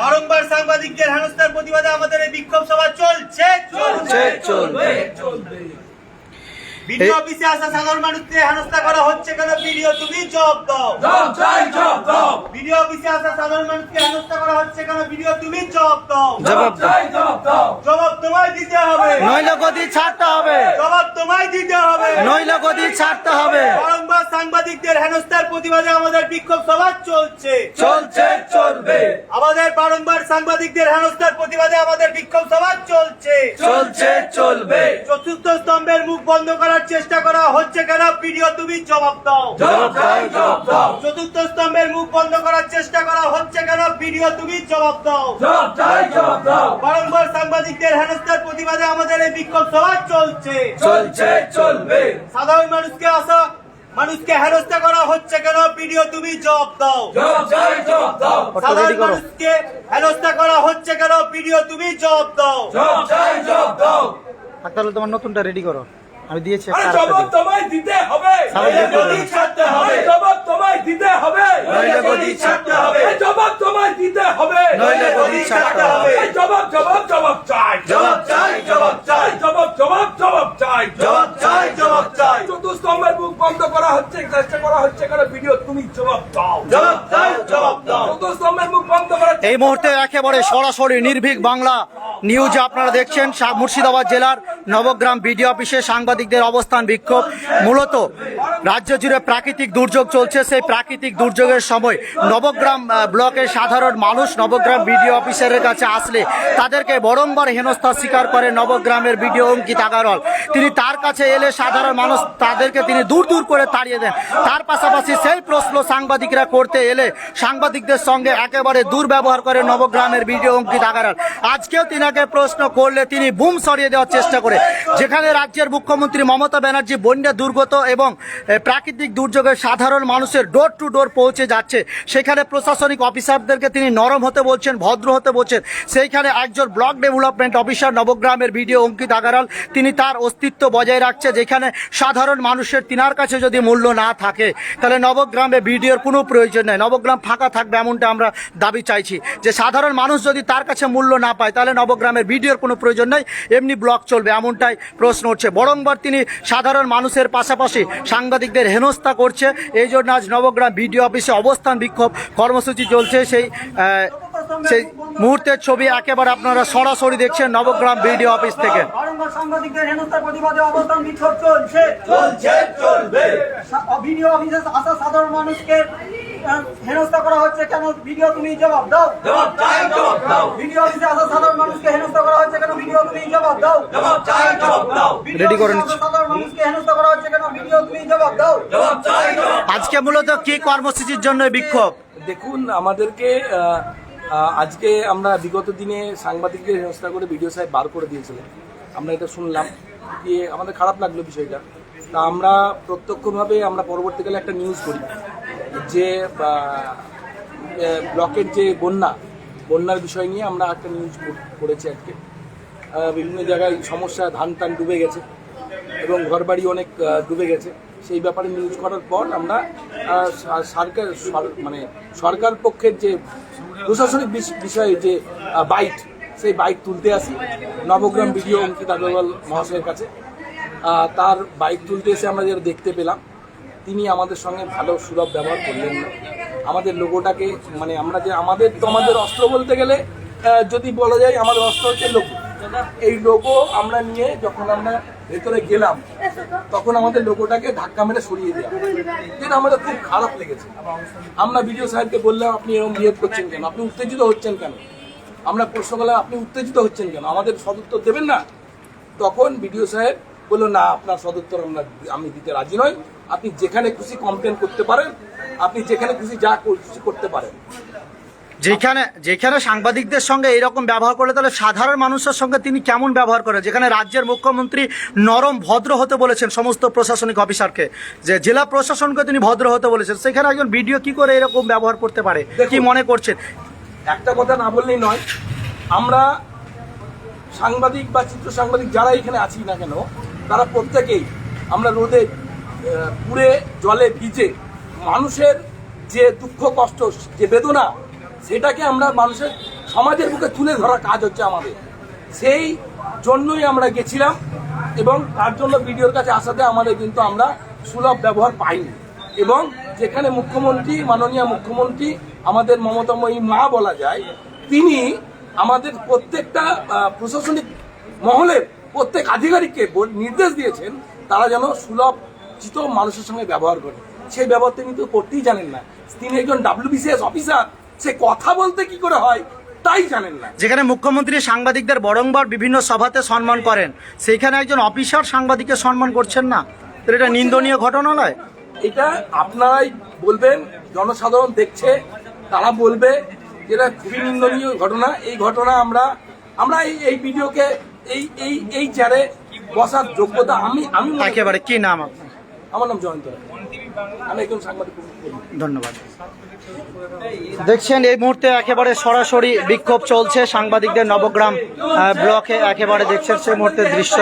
বারংবার সাংবাদিকদের হেনস্থার প্রতিবাদে আমাদের এই বিক্ষোভ সভা চলছে চলছে চলবে। ভিডিও অফিসে আসা সাধারণ মানুষকে হেনস্থা করা হচ্ছে কেন? ভিডিও তুমি জবাব দাও। জব দাও। ভিডিও অফিসে আসা সাধারণ মানুষকে হেনস্থা করা হচ্ছে কেন? ভিডিও তুমি জবাব দাও। জবাব দাও। চাই জব দাও। জবাব তোমায় দিতে হবে। নইলে গদি ছাড়তে হবে। জবাব তোমায় দিতে হবে। নইলে গদি ছাড়তে হবে। সাংবাদিকদের হেনস্থার প্রতিবাদে আমাদের বিক্ষোভ সভা চলছে। চলছে চলবে। আমাদের বারংবার সাংবাদিকদের হেনস্থার প্রতিবাদে আমাদের বিক্ষোভ সভা চলছে। চলছে চলবে। চতুর্থ স্তম্ভের মুখ বন্ধ করার চেষ্টা করা হচ্ছে কেন? ভিডিও তুমি জবাব দাও। চতুর্থ স্তম্ভের মুখ বন্ধ করার চেষ্টা করা হচ্ছে কেন? ভিডিও তুমি জবাব দাও। বারংবার সাংবাদিকদের হেনস্থার প্রতিবাদে আমাদের এই বিক্ষোভ সভা চলছে। চলছে চলবে। সাধারণ মানুষকে আসা মানুষকে হেনস্থা করা হচ্ছে কেন? ভিডিও তুমি জবাব দাও। জব দাও সাধারণ মানুষকে হেনস্থা করা হচ্ছে কেন? ভিডিও তুমি জবাব দাও। জব দাও তাহলে তোমার নতুনটা রেডি করো। আমি দিয়েছি আরে জবাব তোমায় দিতে হবে। সামনে নইলে দিতে গদি ছাড়তে হবে। জবাব তোমায় দিতে হবে। নইলে গদি ছাড়তে হবে। জবাব তোমায় দিতে হবে। নইলে গদি ছাড়তে হবে। জবাব জবাব জবাব চাই। জবাব চাই, জবাব চাই। জবাব জবাব জবাব চাই। জবাব চাই, জবাব চাই। চতুস্তম্ভের মুখ বন্ধ করা হচ্ছে চেষ্টা করা হচ্ছে কেন ভিডিও তুমি জবাব দাও জবাব দাও জবাব দাও চতুস্তম্ভের মুখ বন্ধ করা এই মুহূর্তে একেবারে সরাসরি নির্ভীক বাংলা নিউজে আপনারা দেখছেন মুর্শিদাবাদ জেলার নবগ্রাম বিডিও অফিসে সাংবাদিকদের অবস্থান বিক্ষোভ। মূলত রাজ্য জুড়ে প্রাকৃতিক দুর্যোগ চলছে। সেই প্রাকৃতিক দুর্যোগের সময় নবগ্রাম ব্লকের সাধারণ মানুষ নবগ্রাম বিডিও অফিসারের কাছে আসলে তাদেরকে বরংবার হেনস্থার স্বীকার করে নবগ্রামের বিডিও অঙ্কিত আগারওয়াল। তিনি তার কাছে এলে সাধারণ মানুষ তাদেরকে তিনি দূর দূর করে তাড়িয়ে দেন। তার পাশাপাশি সেই প্রশ্ন সাংবাদিকরা করতে এলে সাংবাদিকদের সঙ্গে একেবারে দুর্ব্যবহার করে নবগ্রামের ভিডিও অঙ্কিত আগারাল আজকেও তিনাকে প্রশ্ন করলে তিনি বুম সরিয়ে দেওয়ার চেষ্টা করে। যেখানে রাজ্যের মুখ্যমন্ত্রী মমতা ব্যানার্জি বন্যা দুর্গত এবং প্রাকৃতিক দুর্যোগে সাধারণ মানুষের ডোর টু ডোর পৌঁছে যাচ্ছে। সেখানে প্রশাসনিক অফিসারদেরকে তিনি নরম হতে বলছেন, ভদ্র হতে বলছেন। সেইখানে একজন ব্লক ডেভেলপমেন্ট অফিসার, নবগ্রামের ভিডিও অঙ্কিত আগারাল তিনি তার অস্তিত্ব বজায় রাখছে, যেখানে সাধারণ মানুষের তিনার কাছে যদি মূল্য না থাকে, তাহলে নবগ্রামে ভিডিওর কোনো প্রয়োজন নেই। নবগ্রাম ফাঁকা থাকবে এমনটা আমরা দাবি চাইছি। যে সাধারণ মানুষ যদি তার কাছে মূল্য না পায়, তাহলে নবগ্রামের ভিডিওর কোনো প্রয়োজন নেই, এমনি ব্লক চলবে, এমনটাই প্রশ্ন উঠছে। বরংবার তিনি সাধারণ মানুষের পাশাপাশি সাংবাদিকদের হেনস্থা করছে। এই জন্য আজ নবগ্রাম ভিডিও অফিসে অবস্থান বিক্ষোভ কর্মসূচি চলছে। সেই সেই মুহূর্তের ছবি একেবারে আপনারা সরাসরি দেখছেন নবগ্রাম ভিডিও অফিস থেকে। সাধারণ মানুষকে হেনস্থা করা হচ্ছে। কেন ভিডিও তুমি জবাব দাও। জবাব চাই জবাব দাও। ভিডিও অফিসে আসা সাধারণ মানুষকে হেনস্থা করা হচ্ছে। কেন ভিডিও তুমি জবাব দাও। জবাব চাই জবাব দাও। Ready করে নিচ্ছি। আসা সাধারণ মানুষকে হেনস্থা করা হচ্ছে কেন? ভিডিও তুমি জবাব দাও। জবাব চাই জবাব আজকে মূলত কি কর্মসূচির জন্য বিক্ষোভ? দেখুন আমাদেরকে আজকে আমরা বিগত দিনে সাংবাদিকদের হেনস্থা করে ভিডিও সাহেব বার করে দিয়েছিলেন। আমরা এটা শুনলাম। দিয়ে আমাদের খারাপ লাগল বিষয়টা। তা আমরা প্রত্যক্ষভাবে আমরা পরবর্তীকালে একটা নিউজ করি। যে ব্লকের যে বন্যা বন্যার বিষয় নিয়ে আমরা একটা নিউজ করেছি আজকে। বিভিন্ন জায়গায় সমস্যা ধান টান ডুবে গেছে। এবং ঘরবাড়ি অনেক ডুবে গেছে। সেই ব্যাপারে নিউজ করার পর আমরা সরকার মানে সরকার পক্ষের যে প্রশাসনিক বিষ- বিষয়ে যে বাইট সেই বাইক তুলতে আসি। নবগ্রাম বিডিও অঙ্কিত আগরওয়াল মহাশয়ের কাছে। তার বাইক তুলতে এসে আমরা যেটা দেখতে পেলাম, তিনি আমাদের সঙ্গে ভালো সুলভ ব্যবহার করলেন না। আমাদের লোগোটাকে মানে আমরা যে আমাদের, তো আমাদের অস্ত্র বলতে গেলে যদি বলা যায় আমাদের অস্ত্র হচ্ছে লোগো। এই লোগো আমরা নিয়ে যখন আমরা ভেতরে গেলাম, তখন আমাদের লোগোটাকে ধাক্কা মেরে সরিয়ে দেওয়া যেটা আমাদের খুব খারাপ লেগেছে। আমরা বিডিও সাহেবকে বললাম, আপনি এরকম বিহেভ করছেন কেন? আপনি উত্তেজিত হচ্ছেন কেন? আমরা প্রশ্ন করলাম, আপনি উত্তেজিত হচ্ছেন কেন? আমাদের সদুত্তর দেবেন না? তখন বিডিও সাহেব বলল, না, আপনার সদুত্তর আমরা আমি দিতে রাজি নই। আপনি যেখানে খুশি কমপ্লেন করতে পারেন, আপনি যেখানে খুশি যা খুশি করতে পারেন। যেখানে যেখানে সাংবাদিকদের সঙ্গে এরকম ব্যবহার করলে তাহলে সাধারণ মানুষের সঙ্গে তিনি কেমন ব্যবহার করেন? যেখানে রাজ্যের মুখ্যমন্ত্রী নরম ভদ্র হতে বলেছেন সমস্ত প্রশাসনিক অফিসারকে যে জেলা প্রশাসনকে তিনি ভদ্র হতে বলেছেন। সেখানে একজন ভিডিও কি করে এরকম ব্যবহার করতে পারে? কি মনে করছেন? একটা কথা না বললেই নয় আমরা সাংবাদিক বা চিত্র সাংবাদিক যারা এখানে আছি না কেন তারা প্রত্যেকেই আমরা রোদে পুড়ে জলে ভিজে মানুষের যে দুঃখ কষ্ট যে বেদনা সেটাকে আমরা মানুষের সমাজের বুকে তুলে ধরার কাজ হচ্ছে আমাদের। সেই জন্যই আমরা গেছিলাম এবং তার জন্য বিডিওর কাছে আসাতে আমাদের কিন্তু আমরা সুলভ ব্যবহার পাইনি। এবং যেখানে মুখ্যমন্ত্রী, মাননীয় মুখ্যমন্ত্রী, আমাদের মমতাময়ী মা বলা যায়, তিনি আমাদের প্রত্যেকটা প্রশাসনিক মহলের প্রত্যেক আধিকারিককে নির্দেশ দিয়েছেন তারা যেন সুলভ চিত মানুষের সঙ্গে ব্যবহার করে। সেই ব্যবহার তিনি তো করতেই জানেন না। তিনি একজন ডাব্লিউবিসিএস অফিসার সে কথা বলতে কি করে হয় তাই জানেন না। যেখানে মুখ্যমন্ত্রী সাংবাদিকদের বরংবার বিভিন্ন সভাতে সম্মান করেন সেইখানে একজন অফিসার সাংবাদিককে সম্মান করছেন না? তো এটা নিন্দনীয় ঘটনা নয় এটা আপনারাই বলবেন জনসাধারণ দেখছে তারা বলবে যেটা খুবই নিন্দনীয় ঘটনা। এই ঘটনা আমরা আমরা এই এই ভিডিওকে এই এই এই চেয়ারে বসার যোগ্যতা আমি আমি একেবারে কি নাম আপনার? আমার নাম জয়ন্ত আমি একজন সাংবাদিক। ধন্যবাদ। দেখছেন, এই মুহূর্তে একেবারে সরাসরি বিক্ষোভ চলছে সাংবাদিকদের নবগ্রাম ব্লকে একেবারে দেখছেন সেই মুহূর্তের দৃশ্য।